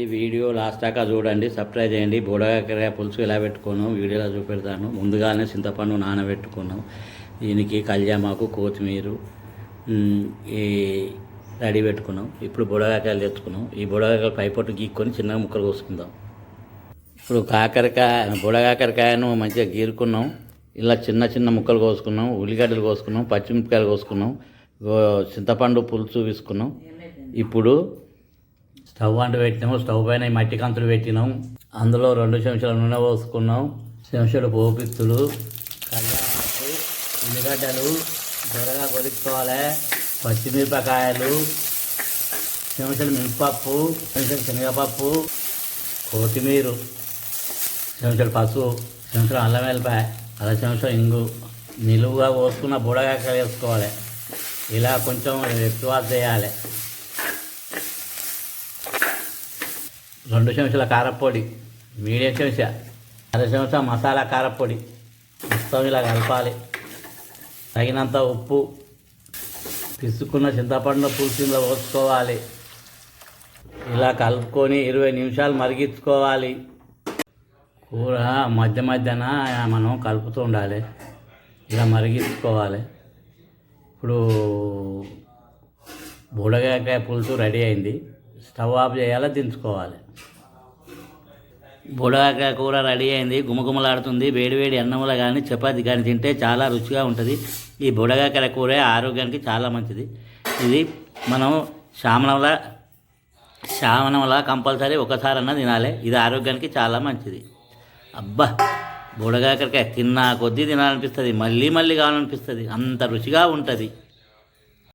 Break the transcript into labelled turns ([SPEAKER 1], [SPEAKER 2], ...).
[SPEAKER 1] ఈ video last దాకా చూడండి సబ్స్క్రైబ్ చేయండి. బుడకాయ పులుసు ఎలా పెట్టుకున్నాం వీడియోలో చూపెడతాను. ముందుగానే చింతపండు నానబెట్టుకున్నాం. దీనికి కళ్యామాకు కొత్తిమీర ఈ రెడీ పెట్టుకున్నాం. ఇప్పుడు బుడగాకాయలు తెచ్చుకున్నాం. ఈ బుడగాకాయలు పైపొట్టు గీక్కొని చిన్నగా ముక్కలు కోసుకుందాం. ఇప్పుడు కాకరకాయ బుడగాకరకాయను మంచిగా గీరుకున్నాం. ఇలా చిన్న చిన్న ముక్కలు కోసుకున్నాం. ఉల్లిగడ్డలు కోసుకున్నాం. పచ్చిమిరపకాయలు కోసుకున్నాం. చింతపండు పులుసు తీసుకున్నాం ఇప్పుడు స్టవ్ అంటు పెట్టినాము. స్టవ్ పైన ఈ మట్టి కంతులు పెట్టినాం. అందులో రెండు చెంచాల నూనె పోసుకున్నాం. చెంచాలు పోపిత్తులు కళ్యాణాలు ఉల్లిగడ్డలు దొరగా కొలుక్కోవాలి. పచ్చిమిరపకాయలు చెంచాలు మినపప్పు చెంచాలు శనగపప్పు కొత్తిమీర చెంచాలు పసుపు చెంచాలు అల్లం వెల్లిపాయ అర చెంచా ఇంగు. నిలువుగా పోసుకున్న బుడగాక వేసుకోవాలి. ఇలా కొంచెం ఎక్కువ చేయాలి. రెండు చెంచాల కారపొడి మీడియం చెంచా అర చెంచా మసాలా కారపొడి మొత్తం ఇలా కలపాలి. తగినంత ఉప్పు పిసుకున్న చింతపండు పులుసు పోసుకోవాలి. ఇలా కలుపుకొని ఇరవై నిమిషాలు మరిగించుకోవాలి. కూర మధ్య మధ్యన మనం కలుపుతూ ఉండాలి. ఇలా మరిగించుకోవాలి. ఇప్పుడు బుడగాకాయ పులుసు రెడీ అయింది. స్టవ్ ఆఫ్ చేయాలా దించుకోవాలి. బుడగాకాయ కూర రెడీ అయింది గుమగుమలాడుతుంది వేడివేడి అన్నంలో కానీ చపాతి కానీ తింటే చాలా రుచిగా ఉంటుంది. ఈ బుడగాకర కూర ఆరోగ్యానికి చాలా మంచిది. ఇది మనం శ్రావణంలో శ్రావణంలో కంపల్సరీ ఒకసారన్నా తినాలి. ఇది ఆరోగ్యానికి చాలా మంచిది. అబ్బా బుడగాకరకాయ తిన్నా కొద్దీ తినాలనిపిస్తుంది మళ్ళీ మళ్ళీ కావాలనిపిస్తుంది. అంత రుచిగా ఉంటుంది.